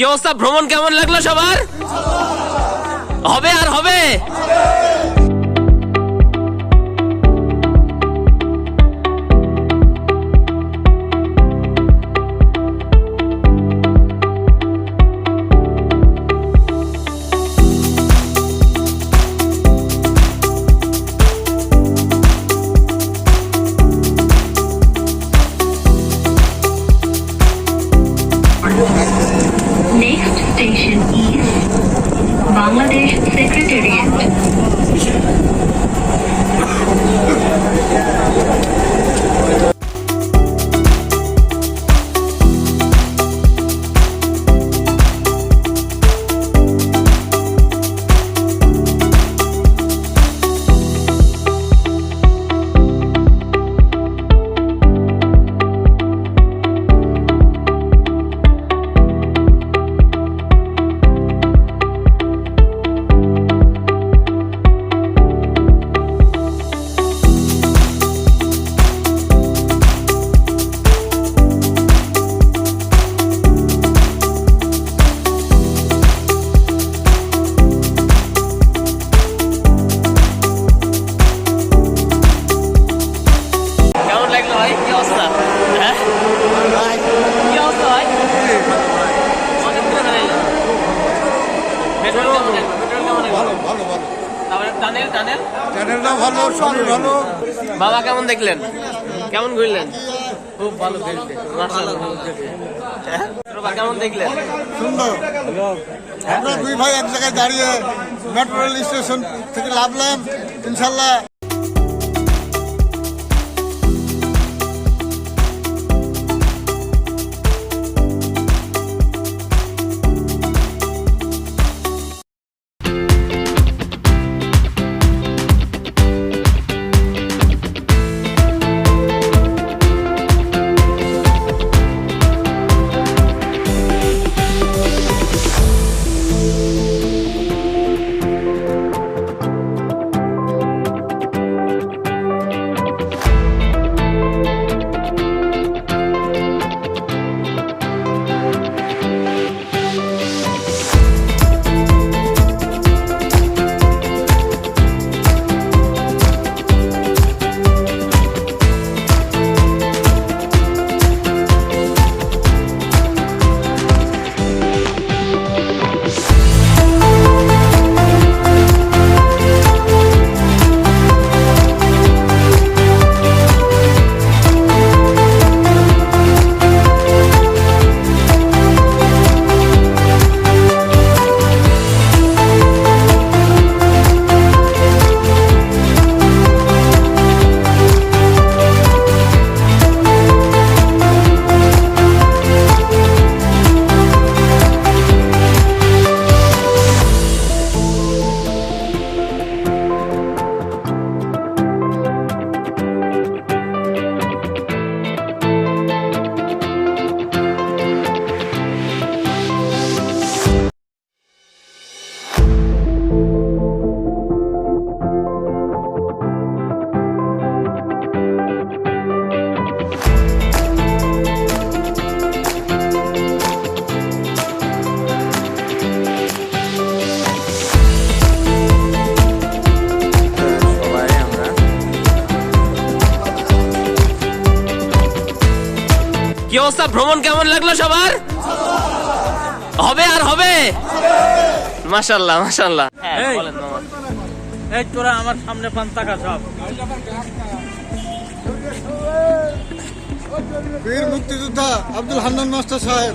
কি অবস্থা? ভ্রমণ কেমন লাগল সবার? হবে আর হবে? Station East, Bangladesh Secretariat. Tunnel tunnel টানেলটা ভালো সবই ভালো। বাবা কেমন দেখলেন? কেমন ঘুরলেন? খুব ভালো দেখলেন হ্যাঁ? বাবা কেমন দেখলেন? সুন্দর। আমরা দুই ভাই এক জায়গায় দাঁড়িয়ে মেট্রো রেল স্টেশন থেকে লাভলাম ইনশাল্লাহ অবস্থা ভ্রমণ কেমন লাগল সবার? হবে আর হবে? মাশাল্লাহ মাশাল্লাহ। হ্যাঁ এই। তোরা আমার সামনে পান টাকা সব। বীর মুক্তিযোদ্ধা আব্দুল হান্নান মাস্টার সাহেব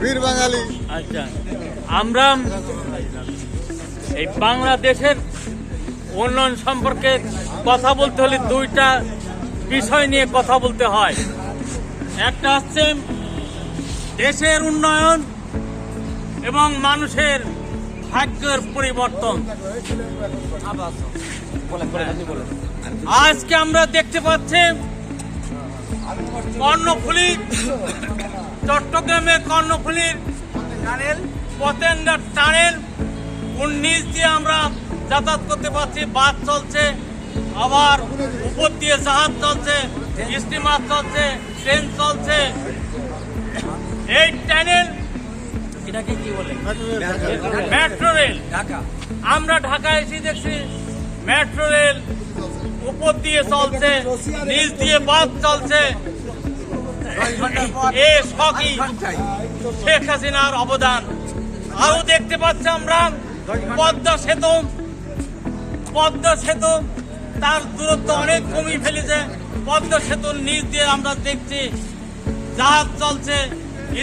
বীর বাঙালি। আচ্ছা আমরা এই বাংলাদেশের উন্নয়ন সম্পর্কে কথা বলতে হলে দুইটা বিষয় নিয়ে কথা বলতে হয়। একটা হচ্ছে দেশের উন্নয়ন এবং মানুষের ভাগ্যের পরিবর্তন। আজকে আমরা দেখতে পাচ্ছি কর্ণফুলী চট্টগ্রামে কর্ণফুলীর পতেন্ডার টানেল। উনিশ দিয়ে আমরা যাতায়াত করতে পারছি, বাস চলছে, আবার উপর দিয়ে জাহাজ চলছে, স্টিমার চলছে ট্রেন চলছে। এই টানেল রেলটাকে কি বলে? Metro rail Dhaka. আমরা ঢাকায় এসে দেখছি মেট্রো রেল উপর দিয়ে চলছে নিচ দিয়ে বাস চলছে। এ শেখ হাসিনার অবদান। আরও দেখতে পাচ্ছি আমরা পদ্মা সেতু পদ্মা সেতু তার দূরত্ব অনেক কমিয়ে ফেলেছে। পদ্ম সেতুর নিচ দিয়ে আমরা দেখছি জাহাজ চলছে,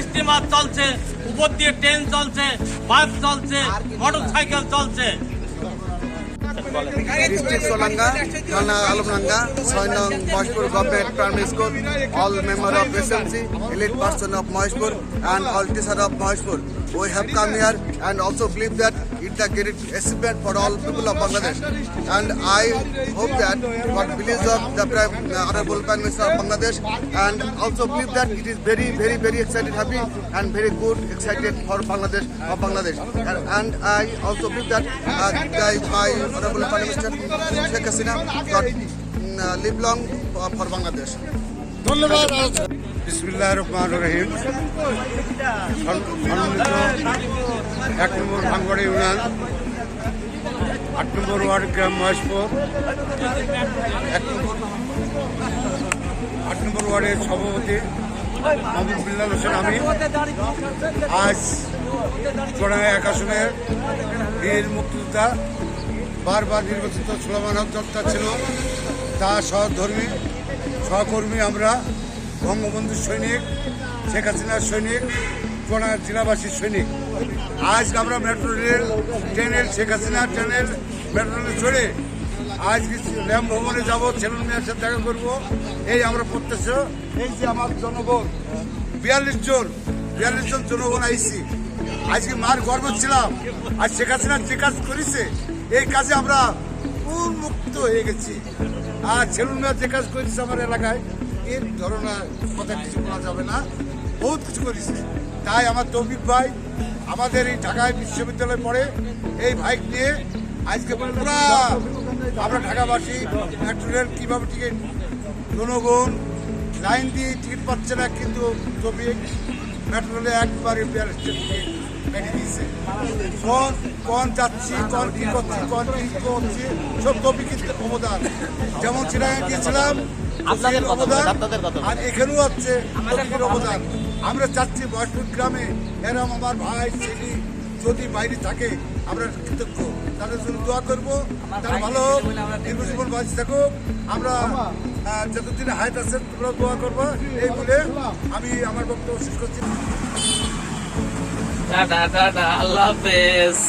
স্টিমার চলছে, উপর দিয়ে ট্রেন চলছে, বাস চলছে মোটর সাইকেল চলছে Maheshpur and all teacher of Maheshpur we have come here and also believe that it's the great achievement for all people of Bangladesh. And I hope that what believes of the Prime uh, Honorable Prime Minister of Bangladesh and also believe that it is very, very, very excited, happy and very good, excited for Bangladesh of Bangladesh. And, and I also believe that uh, the, my Honorable Prime Minister Sheikh Hasina got mm, uh, live long for, Bangladesh. বিসমিল্লাহ রহমান রহিম সম্মানিত এক নম্বর ভাঙ্গড়া union, আট নম্বর word গ্রাম মহেশপুর, এক নম্বর, আট নম্বর ওয়ার্ডের সভাপতি মোহাম্মদ বিল্লাল হোসেন আমি আজ চড়াই এক আসনের বীর মুক্তিযোদ্ধা বারবার নির্বাচিত সুলমান হক দত্তা ছিল। তার সহধর্মী, সহকর্মী আমরা বঙ্গবন্ধু সৈনিক, শেখ হাসিনার সৈনিক চোড়ার জেলাবাসীর সৈনিক। আজ আমরা মেট্রো রেল ট্রেনের শেখ হাসিনা ট্রেনের মেট্রো রেলে চড়ে আজ ল্যাম্প ভবনে যাব, ছেলে মেয়ের সাথে দেখা করব। এই আমরা প্রত্যাশ এই যে আমার জনগণ, বিয়াল্লিশ জন বিয়াল্লিশ জন জনগণ আইসি। আজকে মার গর্ব ছিলাম, আর শেখ হাসিনা যে কাজ করেছে, এই কাজে আমরা উন্মুক্ত হয়ে গেছি। আর ছেলুন মেয়ের যে কাজ করেছে আমার এলাকায়, এর ধরনের কথা কিছু বলা যাবে না। বহুত কিছু করেছে। তাই আমার তৌফিক ভাই আমাদের এই ঢাকায় বিশ্ববিদ্যালয়ে পড়ে এই বাইক নিয়ে আজকে পুরা আমরা ঢাকাবাসী মেট্রো রেল কীভাবে টিকিট জনগণ লাইন দিয়ে টিকিট পাচ্ছে না কিন্তু মেট্রো রেলে একবারে দিয়েছে। কোন কোন যাচ্ছি কোন কি করছি কোন কি করছি সব তৌফিকের অবদান। যেমন চিরাঙে গিয়েছিলাম আপনাদের অবদান। আর এখানেও আছে অবদান। আমরা চাচ্ছি বয়সপুর গ্রামে এরম আমার ভাই ছেলে যদি বাইরে থাকে আমরা কৃতজ্ঞ। তাদের জন্য দোয়া করব। তারা ভালো হোক দীর্ঘজীবন বাঁচি থাকুক। আমরা যতদিন হাইট আছে তোমরা দোয়া করব। এই বলে আমি আমার বক্তব্য শেষ করছি। টাটা টাটা আল্লাহ হাফেজ।